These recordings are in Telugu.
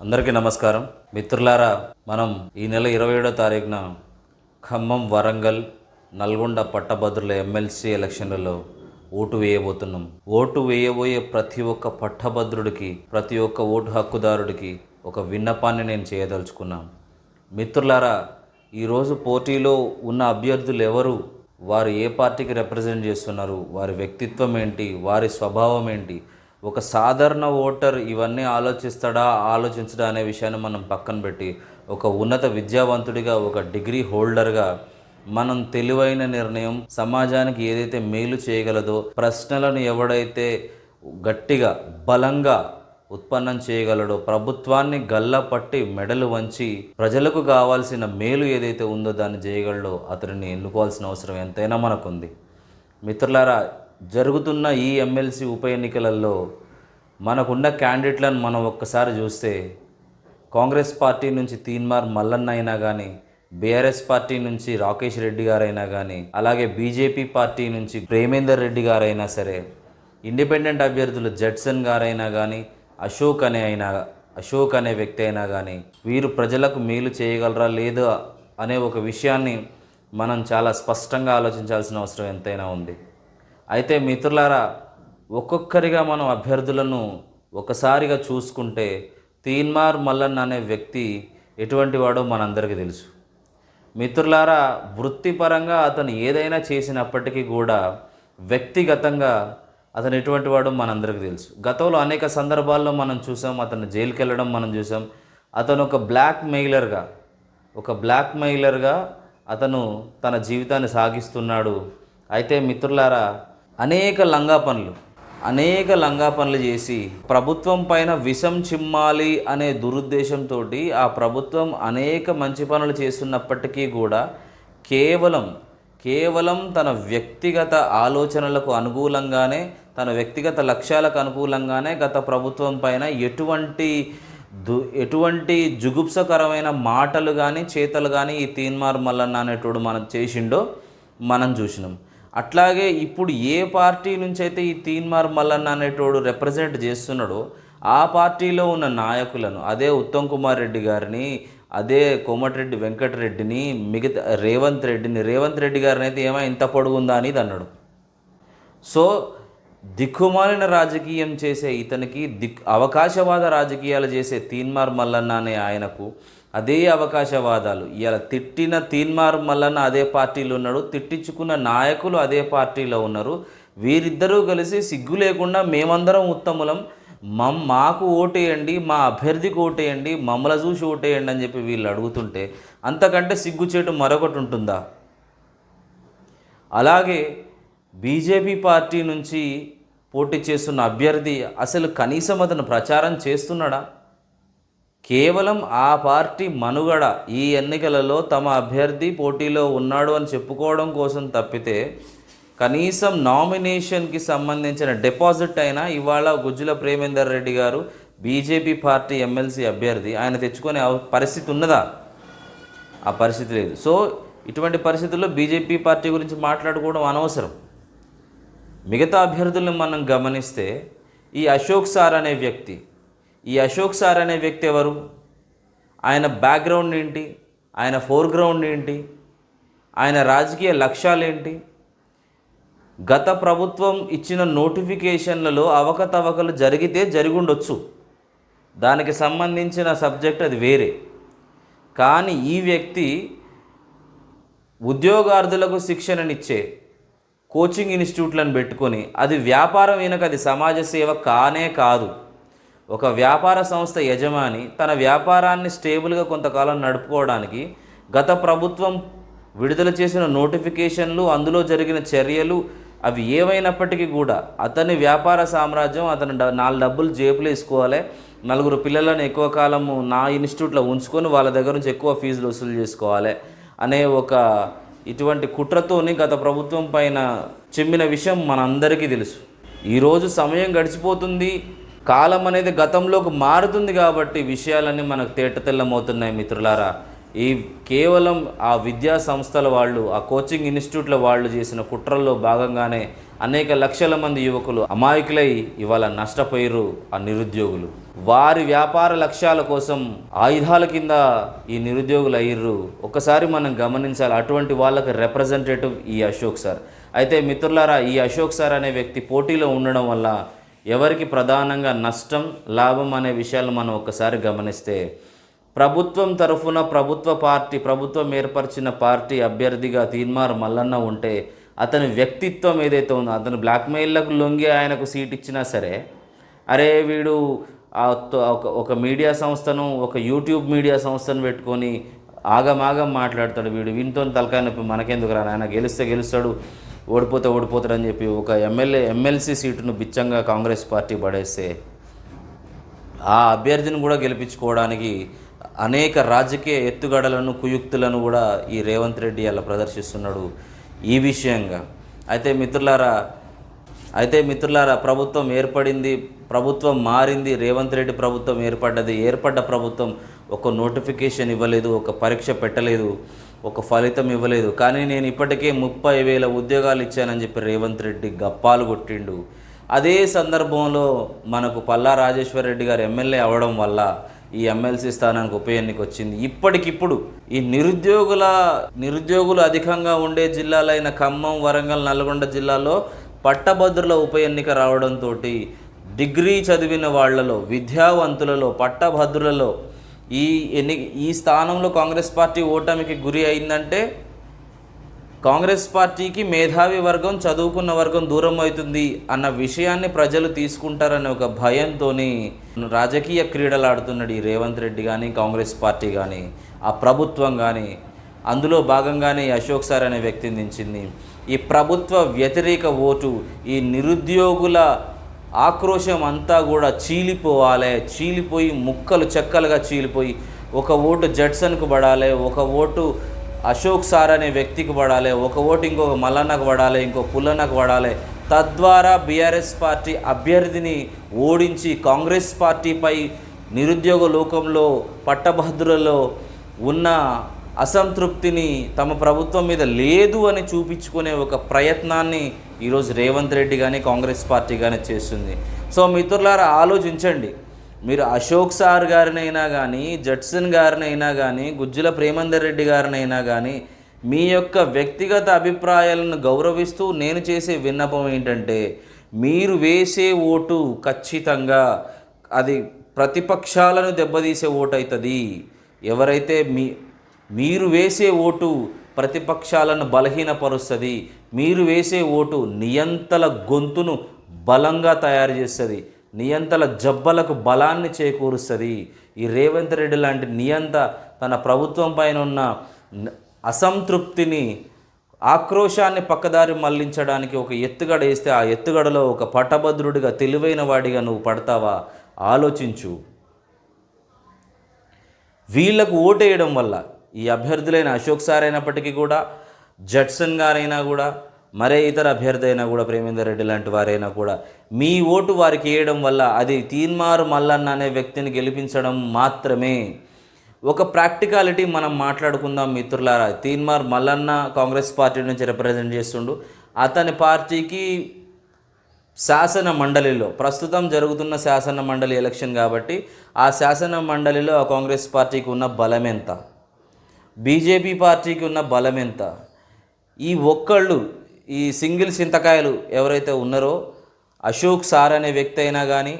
అందరికీ నమస్కారం. మిత్రులారా మనం ఈ నెల ఇరవై ఏడో తారీఖున ఖమ్మం వరంగల్ నల్గొండ పట్టభద్రుల ఎమ్మెల్సీ ఎలక్షన్లలో ఓటు వేయబోతున్నాం. ఓటు వేయబోయే ప్రతి ఒక్క పట్టభద్రుడికి ప్రతి ఒక్క ఓటు హక్కుదారుడికి ఒక విన్నపాన్ని నేను చేయదలుచుకున్నాను మిత్రులారా ఈరోజు పోటీలో ఉన్న అభ్యర్థులు ఎవరు? వారు ఏ పార్టీకి రిప్రజెంట్ చేస్తున్నారు? వారి వ్యక్తిత్వం ఏంటి? వారి స్వభావం ఏంటి? ఒక సాధారణ ఓటర్ ఇవన్నీ ఆలోచిస్తాడా ఆలోచించడా అనే విషయాన్ని మనం పక్కన పెట్టి ఒక ఉన్నత విద్యావంతుడిగా ఒక డిగ్రీ హోల్డర్గా మనం తెలివైన నిర్ణయం సమాజానికి ఏదైతే మేలు చేయగలదో ప్రశ్నలను ఎవడైతే గట్టిగా బలంగా ఉత్పన్నం చేయగలడో ప్రభుత్వాన్ని గల్ల పట్టి మెడలు వంచి ప్రజలకు కావాల్సిన మేలు ఏదైతే ఉందో దాన్ని చేయగలడో అతడిని ఎన్నుకోవాల్సిన అవసరం ఎంతైనా మనకుంది. మిత్రులారా జరుగుతున్న ఈ ఎమ్మెల్సీ ఉప ఎన్నికలలో మనకున్న క్యాండిడేట్లను మనం ఒక్కసారి చూస్తే కాంగ్రెస్ పార్టీ నుంచి తీన్మార్ మల్లన్న అయినా కానీ బీఆర్ఎస్ పార్టీ నుంచి రాకేష్ రెడ్డి గారైనా కానీ అలాగే బీజేపీ పార్టీ నుంచి ప్రేమేందర్ రెడ్డి గారైనా సరే ఇండిపెండెంట్ అభ్యర్థులు జడ్సన్ గారైనా కానీ అశోక్ అనే అయినా అశోక్ అనే వ్యక్తి అయినా కానీ వీరు ప్రజలకు మేలు చేయగలరా లేదా అనే ఒక విషయాన్ని మనం చాలా స్పష్టంగా ఆలోచించాల్సిన అవసరం ఎంతైనా ఉంది. అయితే మిత్రులారా ఒక్కొక్కరిగా మనం అభ్యర్థులను ఒకసారిగా చూసుకుంటే తీన్మార్ మల్లన్ అనే వ్యక్తి ఎటువంటి వాడో మనందరికీ తెలుసు. మిత్రులారా వృత్తిపరంగా అతను ఏదైనా చేసినప్పటికీ కూడా వ్యక్తిగతంగా అతను ఎటువంటి వాడో మనందరికీ తెలుసు. గతంలో అనేక సందర్భాల్లో మనం చూసాం అతను జైలుకి వెళ్ళడం మనం చూసాం. అతను ఒక బ్లాక్ మెయిలర్గా ఒక బ్లాక్ మెయిలర్గా అతను తన జీవితాన్ని సాగిస్తున్నాడు. అయితే మిత్రులారా అనేక లంగా పనులు అనేక లంగా పనులు చేసి ప్రభుత్వం పైన విషం చిమ్మాలి అనే దురుద్దేశంతో ఆ ప్రభుత్వం అనేక మంచి పనులు చేస్తున్నప్పటికీ కూడా కేవలం కేవలం తన వ్యక్తిగత ఆలోచనలకు అనుకూలంగానే తన వ్యక్తిగత లక్ష్యాలకు అనుకూలంగానే గత ప్రభుత్వం పైన ఎటువంటి దు ఎటువంటి జుగుప్సకరమైన మాటలు కానీ చేతలు కానీ ఈ తీన్మార్ మల్లన్న అనేటోడు మనం చేసిండో మనం చూసినాం. అట్లాగే ఇప్పుడు ఏ పార్టీ నుంచి అయితే ఈ తీన్మార్ మల్లన్న అనేటోడు రిప్రజెంట్ చేస్తున్నాడో ఆ పార్టీలో ఉన్న నాయకులను అదే ఉత్తమ్ కుమార్ రెడ్డి గారిని అదే కోమటిరెడ్డి వెంకటరెడ్డిని మిగతా రేవంత్ రెడ్డిని రేవంత్ రెడ్డి గారిని అయితే ఏమో ఇంత పొడుగుందా అనేది అన్నాడు. సో దిక్కుమాలిన రాజకీయం చేసే ఇతనికి దిక్ అవకాశవాద రాజకీయాలు చేసే తీన్మార్ మల్లన్న అనే ఆయనకు అదే అవకాశవాదాలు. ఇవాళ తిట్టిన తీన్మార్ మల్లన్న అదే పార్టీలో ఉన్నాడు తిట్టించుకున్న నాయకులు అదే పార్టీలో ఉన్నారు. వీరిద్దరూ కలిసి సిగ్గు లేకుండా మేమందరం ఉత్తములం. మమ్ మాకు ఓటేయండి మా అభ్యర్థికి ఓటేయండి మమ్మల్ని చూసి ఓటేయండి అని చెప్పి వీళ్ళు అడుగుతుంటే అంతకంటే సిగ్గుచేటు మరొకటి ఉంటుందా? అలాగే బీజేపీ పార్టీ నుంచి పోటీ చేస్తున్న అభ్యర్థి అసలు కనీసం అతను ప్రచారం చేస్తున్నాడా? కేవలం ఆ పార్టీ మనుగడ ఈ ఎన్నికలలో తమ అభ్యర్థి పోటీలో ఉన్నాడు అని చెప్పుకోవడం కోసం తప్పితే కనీసం నామినేషన్కి సంబంధించిన డిపాజిట్ అయినా ఇవాళ గుజ్జుల ప్రేమేందర్ రెడ్డి గారు బీజేపీ పార్టీ ఎమ్మెల్సీ అభ్యర్థి. ఆయన తెచ్చుకునే పరిస్థితి ఉన్నదా? ఆ పరిస్థితి లేదు. సో ఇటువంటి పరిస్థితుల్లో బీజేపీ పార్టీ గురించి మాట్లాడుకోవడం అనవసరం. మిగతా అభ్యర్థులను మనం గమనిస్తే ఈ అశోక్ సార్ అనే వ్యక్తి ఈ అశోక్ సార్ అనే వ్యక్తి ఎవరు? ఆయన బ్యాక్గ్రౌండ్ ఏంటి? ఆయన ఫోర్గ్రౌండ్ ఏంటి? ఆయన రాజకీయ లక్ష్యాలేంటి? గత ప్రభుత్వం ఇచ్చిన నోటిఫికేషన్లలో అవకతవకలు జరిగితే జరిగుండొచ్చు. దానికి సంబంధించిన సబ్జెక్ట్ అది వేరే. కానీ ఈ వ్యక్తి ఉద్యోగార్థులకు శిక్షణనిచ్చే కోచింగ్ ఇన్స్టిట్యూట్లను పెట్టుకొని అది వ్యాపారం వెనక అది సమాజ సేవ కానే కాదు. ఒక వ్యాపార సంస్థ యజమాని తన వ్యాపారాన్ని స్టేబుల్గా కొంతకాలం నడుపుకోవడానికి గత ప్రభుత్వం విడుదల చేసిన నోటిఫికేషన్లు అందులో జరిగిన చర్యలు అవి ఏవైనప్పటికీ కూడా అతని వ్యాపార సామ్రాజ్యం అతను డ- నాలుగు డబ్బులు జేబులు వేసుకోవాలి. నలుగురు పిల్లలను ఎక్కువ కాలము నా ఇన్స్టిట్యూట్లో ఉంచుకొని వాళ్ళ దగ్గర నుంచి ఎక్కువ ఫీజులు వసూలు చేసుకోవాలి అనే ఒక ఇటువంటి కుట్రతోని గత ప్రభుత్వం పైన చెమ్మిన విషయం మనందరికీ తెలుసు. ఈరోజు సమయం గడిచిపోతుంది. కాలం అనేది గతంలోకి మారుతుంది కాబట్టి విషయాలన్నీ మనకు తేటతెల్లమవుతున్నాయి మిత్రులారా. ఈ కేవలం ఆ విద్యా సంస్థల వాళ్ళు ఆ కోచింగ్ ఇన్స్టిట్యూట్ల వాళ్ళు చేసిన కుట్రల్లో భాగంగానే అనేక లక్షల మంది యువకులు అమాయకులై ఇవాళ నష్టపోయారు ఆ నిరుద్యోగులు. వారి వ్యాపార లక్ష్యాల కోసం ఆయుధాల కింద ఈ నిరుద్యోగులు అయ్యిర్రు. ఒకసారి మనం గమనించాలి అటువంటి వాళ్ళకి రిప్రజెంటేటివ్ ఈ అశోక్ సార్. అయితే మిత్రులారా ఈ అశోక్ సార్ అనే వ్యక్తి పోటీలో ఉండడం వల్ల ఎవరికి ప్రధానంగా నష్టం లాభం అనే విషయాలు మనం ఒకసారి గమనిస్తే ప్రభుత్వం తరఫున ప్రభుత్వ పార్టీ ప్రభుత్వం ఏర్పరిచిన పార్టీ అభ్యర్థిగా తీన్మార్ మల్లన్న ఉంటే అతని వ్యక్తిత్వం ఏదైతే ఉందో అతను బ్లాక్మెయిల్లకు లొంగి ఆయనకు సీట్ ఇచ్చినా సరే అరే వీడు ఆ ఒక ఒక మీడియా సంస్థను ఒక యూట్యూబ్ మీడియా సంస్థను పెట్టుకొని ఆగమాగం మాట్లాడతాడు వీడు. వీనితో తలకాయ నొప్పి మనకెందుకు రా ఆయన గెలిస్తే గెలుస్తాడు. ఓడిపోతే ఓడిపోతాడు అని చెప్పి ఒక ఎమ్మెల్యే ఎమ్మెల్సీ సీటును బిచ్చంగా కాంగ్రెస్ పార్టీ పడేస్తే ఆ అభ్యర్థిని కూడా గెలిపించుకోవడానికి అనేక రాజకీయ ఎత్తుగడలను కుయుక్తులను కూడా ఈ రేవంత్ రెడ్డి అలా ప్రదర్శిస్తున్నాడు ఈ విషయంగా. అయితే మిత్రులారా అయితే మిత్రులారా ప్రభుత్వం ఏర్పడింది ప్రభుత్వం మారింది రేవంత్ రెడ్డి ప్రభుత్వం ఏర్పడ్డది ఏర్పడ్డ ప్రభుత్వం ఒక నోటిఫికేషన్ ఇవ్వలేదు ఒక పరీక్ష పెట్టలేదు. ఒక ఫలితం ఇవ్వలేదు. కానీ నేను ఇప్పటికే ముప్పై వేల ఉద్యోగాలు ఇచ్చానని చెప్పి రేవంత్ రెడ్డి గప్పాలు కొట్టిండు. అదే సందర్భంలో మనకు పల్లా రాజేశ్వర్ రెడ్డి గారు ఎమ్మెల్యే అవడం వల్ల ఈ ఎమ్మెల్సీ స్థానానికి ఉప ఎన్నిక వచ్చింది. ఇప్పటికిప్పుడు ఈ నిరుద్యోగుల నిరుద్యోగులు అధికంగా ఉండే జిల్లాలైన ఖమ్మం వరంగల్ నల్గొండ జిల్లాలో పట్టభద్రుల ఉప ఎన్నిక రావడంతో డిగ్రీ చదివిన వాళ్ళలో విద్యావంతులలో పట్టభద్రులలో ఈ ఎన్ని ఈ స్థానంలో కాంగ్రెస్ పార్టీ ఓటమికి గురి అయిందంటే కాంగ్రెస్ పార్టీకి మేధావి వర్గం చదువుకున్న వర్గం దూరం అవుతుంది అన్న విషయాన్ని ప్రజలు తీసుకుంటారనే ఒక భయంతో రాజకీయ క్రీడలు ఆడుతున్నాడు ఈ రేవంత్ రెడ్డి కానీ కాంగ్రెస్ పార్టీ కానీ ఆ ప్రభుత్వం కానీ అందులో భాగంగానే అశోక్ సార్ అనే వ్యక్తి దించింది. ఈ ప్రభుత్వ వ్యతిరేక ఓటు ఈ నిరుద్యోగుల ఆక్రోశం అంతా కూడా చీలిపోవాలి. చీలిపోయి ముక్కలు చెక్కలుగా చీలిపోయి ఒక ఓటు జడ్సన్కు పడాలి ఒక ఓటు అశోక్ సార్ అనే వ్యక్తికి పడాలి ఒక ఓటు ఇంకొక మల్లన్నకు పడాలి ఇంకో పుల్లన్నకు పడాలి. తద్వారా బీఆర్ఎస్ పార్టీ అభ్యర్థిని ఓడించి కాంగ్రెస్ పార్టీపై నిరుద్యోగ లోకంలో పట్టభద్రులలో ఉన్న అసంతృప్తిని తమ ప్రభుత్వం మీద లేదు అని చూపించుకునే ఒక ప్రయత్నాన్ని ఈరోజు రేవంత్ రెడ్డి కానీ కాంగ్రెస్ పార్టీ కానీ చేస్తుంది. సో మిత్రులారా ఆలోచించండి. మీరు అశోక్ సార్ గారినైనా కానీ జడ్సన్ గారినైనా కానీ గుజ్జుల ప్రేమందర్ రెడ్డి గారినైనా కానీ మీ యొక్క వ్యక్తిగత అభిప్రాయాలను గౌరవిస్తూ నేను చేసే విన్నపం ఏంటంటే మీరు వేసే ఓటు ఖచ్చితంగా అది ప్రతిపక్షాలను దెబ్బతీసే ఓటు అవుతుంది ఎవరైతే మీ మీరు వేసే ఓటు ప్రతిపక్షాలను బలహీనపరుస్తుంది. మీరు వేసే ఓటు నియంతల గొంతును బలంగా తయారు చేస్తుంది. నియంతల జబ్బలకు బలాన్ని చేకూరుస్తుంది. ఈ రేవంత్ రెడ్డి లాంటి నియంత తన ప్రభుత్వం పైన ఉన్న అసంతృప్తిని ఆక్రోశాన్ని పక్కదారి మళ్ళించడానికి ఒక ఎత్తుగడ వేస్తే ఆ ఎత్తుగడలో ఒక పట్టభద్రుడిగా తెలివైన వాడిగా నువ్వు పడతావా? ఆలోచించు. వీళ్ళకు ఓటేయడం వల్ల ఈ అభ్యర్థులైన అశోక్ సార్ అయినప్పటికీ కూడా జడ్సన్ గారైనా కూడా మరే ఇతర అభ్యర్థి అయినా కూడా ప్రేమేందర్ రెడ్డి లాంటి వారైనా కూడా మీ ఓటు వారికి వేయడం వల్ల అది తీన్మారు మల్లన్న అనే వ్యక్తిని గెలిపించడం మాత్రమే. ఒక ప్రాక్టికాలిటీ మనం మాట్లాడుకుందాం మిత్రులారా. తీన్మార్ మల్లన్న కాంగ్రెస్ పార్టీ నుంచి రిప్రజెంట్ చేస్తుండు. అతని పార్టీకి శాసన మండలిలో ప్రస్తుతం జరుగుతున్న శాసన మండలి ఎలక్షన్ కాబట్టి ఆ శాసన మండలిలో ఆ కాంగ్రెస్ పార్టీకి ఉన్న బలం ఎంత బీజేపీ పార్టీకి ఉన్న బలం ఎంత? ఈ ఒక్కళ్ళు ఈ సింగిల్ చింతకాయలు ఎవరైతే ఉన్నారో అశోక్ సార్ అనే వ్యక్తి అయినా కానీ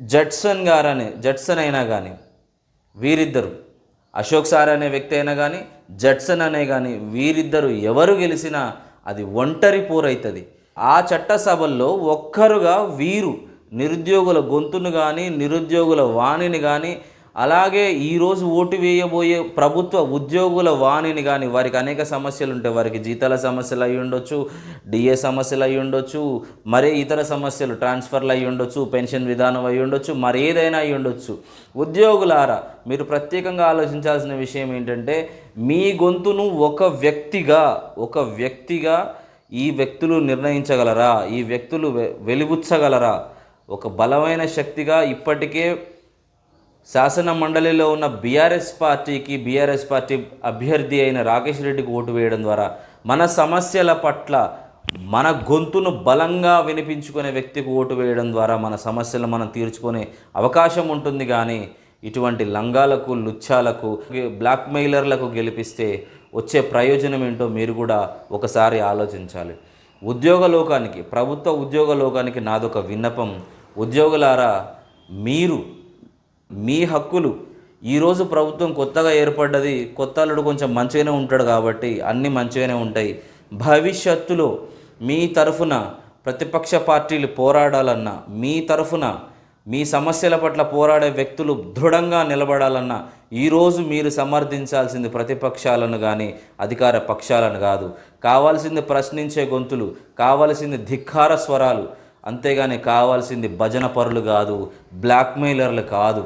జడ్సన్ గారనే జడ్సన్ అయినా కానీ వీరిద్దరు. అశోక్ సార్ అనే వ్యక్తి అయినా కానీ జడ్సన్ అనే కానీ వీరిద్దరు ఎవరు గెలిచినా అది ఒంటరి పోరైతుంది ఆ చట్టసభల్లో ఒక్కరుగా వీరు నిరుద్యోగుల గొంతును కానీ నిరుద్యోగుల వాణిని కానీ అలాగే ఈరోజు ఓటు వేయబోయే ప్రభుత్వ ఉద్యోగుల వాణిని కానీ వారికి అనేక సమస్యలు ఉంటాయి వారికి జీతాల సమస్యలు అయి ఉండొచ్చు డిఏ సమస్యలు అయి ఉండొచ్చు మరే ఇతర సమస్యలు ట్రాన్స్ఫర్లు అయి ఉండొచ్చు పెన్షన్ విధానం అయి ఉండొచ్చు మరి ఏదైనా అయి ఉండొచ్చు. ఉద్యోగులారా మీరు ప్రత్యేకంగా ఆలోచించాల్సిన విషయం ఏంటంటే మీ గొంతును ఒక వ్యక్తిగా ఒక వ్యక్తిగా ఈ వ్యక్తులు నిర్ణయించగలరా? ఈ వ్యక్తులు వె- ఒక బలమైన శక్తిగా ఇప్పటికే శాసన మండలిలో ఉన్న బీఆర్ఎస్ పార్టీకి బీఆర్ఎస్ పార్టీ అభ్యర్థి అయిన రాకేష్ రెడ్డికి ఓటు వేయడం ద్వారా మన సమస్యల పట్ల మన గొంతును బలంగా వినిపించుకునే వ్యక్తికి ఓటు వేయడం ద్వారా మన సమస్యలు మనం తీర్చుకునే అవకాశం ఉంటుంది కానీ ఇటువంటి లంగాలకు లుచ్చాలకు బ్లాక్ మెయిలర్లకు గెలిపిస్తే వచ్చే ప్రయోజనం ఏంటో మీరు కూడా ఒకసారి ఆలోచించాలి. ఉద్యోగ లోకానికి ప్రభుత్వ ఉద్యోగ లోకానికి నాదొక విన్నపం. ఉద్యోగులారా మీరు మీ హక్కులు. ఈరోజు ప్రభుత్వం కొత్తగా ఏర్పడ్డది కొత్త అల్లుడు కొంచెం మంచిగానే ఉంటాడు కాబట్టి అన్నీ మంచిగానే ఉంటాయి. భవిష్యత్తులో మీ తరఫున ప్రతిపక్ష పార్టీలు పోరాడాలన్నా మీ తరఫున మీ సమస్యల పట్ల పోరాడే వ్యక్తులు దృఢంగా నిలబడాలన్నా ఈరోజు మీరు సమర్థించాల్సింది ప్రతిపక్షాలను కానీ అధికార పక్షాలను కాదు. కావాల్సింది ప్రశ్నించే గొంతులు కావాల్సింది ధిక్కార స్వరాలు అంతేగాని కావాల్సింది భజన పరులు కాదు బ్లాక్మెయిలర్లు కాదు.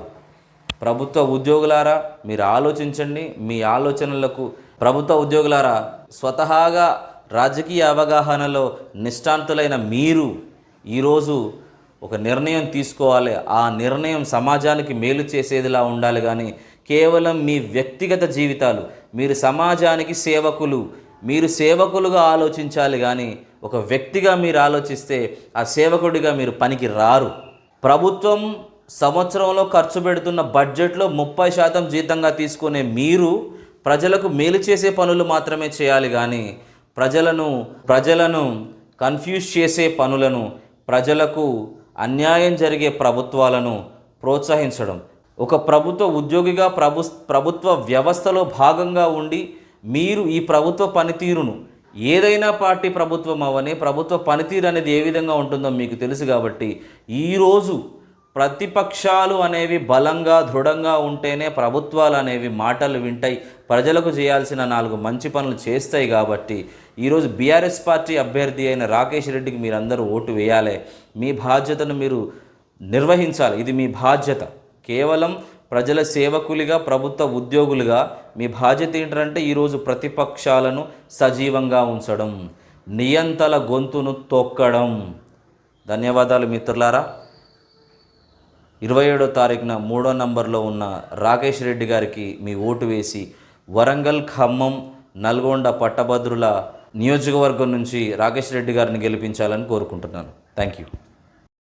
ప్రభుత్వ ఉద్యోగులారా మీరు ఆలోచించండి. మీ ఆలోచనలకు ప్రభుత్వ ఉద్యోగులారా స్వతహాగా రాజకీయ అవగాహనలో నిష్ఠాంతులైన మీరు ఈరోజు ఒక నిర్ణయం తీసుకోవాలి. ఆ నిర్ణయం సమాజానికి మేలు చేసేదిలా ఉండాలి కానీ కేవలం మీ వ్యక్తిగత జీవితాలు మీరు సమాజానికి సేవకులు మీరు సేవకులుగా ఆలోచించాలి కానీ ఒక వ్యక్తిగా మీరు ఆలోచిస్తే ఆ సేవకుడిగా మీరు పనికి రారు ప్రభుత్వం సంవత్సరంలో ఖర్చు పెడుతున్న బడ్జెట్లో ముప్పై శాతం జీతంగా తీసుకునే మీరు ప్రజలకు మేలు చేసే పనులు మాత్రమే చేయాలి కానీ ప్రజలను ప్రజలను కన్ఫ్యూజ్ చేసే పనులను ప్రజలకు అన్యాయం జరిగే ప్రభుత్వాలను ప్రోత్సహించడం. ఒక ప్రభుత్వ ఉద్యోగిగా ప్రభు ప్రభుత్వ వ్యవస్థలో భాగంగా ఉండి మీరు ఈ ప్రభుత్వ పనితీరును ఏదైనా పార్టీ ప్రభుత్వం అవని ప్రభుత్వ పనితీరు అనేది ఏ విధంగా ఉంటుందో మీకు తెలుసు కాబట్టి ఈరోజు ప్రతిపక్షాలు అనేవి బలంగా దృఢంగా ఉంటేనే ప్రభుత్వాలు అనేవి మాటలు వింటాయి ప్రజలకు చేయాల్సిన నాలుగు మంచి పనులు చేస్తాయి కాబట్టి ఈరోజు బీఆర్ఎస్ పార్టీ అభ్యర్థి అయిన రాకేష్ రెడ్డికి మీరందరూ ఓటు వేయాలి. మీ బాధ్యతను మీరు నిర్వహించాలి. ఇది మీ బాధ్యత. కేవలం ప్రజల సేవకులుగా ప్రభుత్వ ఉద్యోగులుగా మీ బాధ్యత ఏంటంటే ఈరోజు ప్రతిపక్షాలను సజీవంగా ఉంచడం నియంతల గొంతును తొక్కడం. ధన్యవాదాలు మిత్రులారా. ఇరవై ఏడో తారీఖున మూడో నంబర్లో ఉన్న రాకేష్ రెడ్డి గారికి మీ ఓటు వేసి వరంగల్ ఖమ్మం నల్గొండ పట్టభద్రుల నియోజకవర్గం నుంచి రాకేష్ రెడ్డి గారిని గెలిపించాలని కోరుకుంటున్నాను. Thank you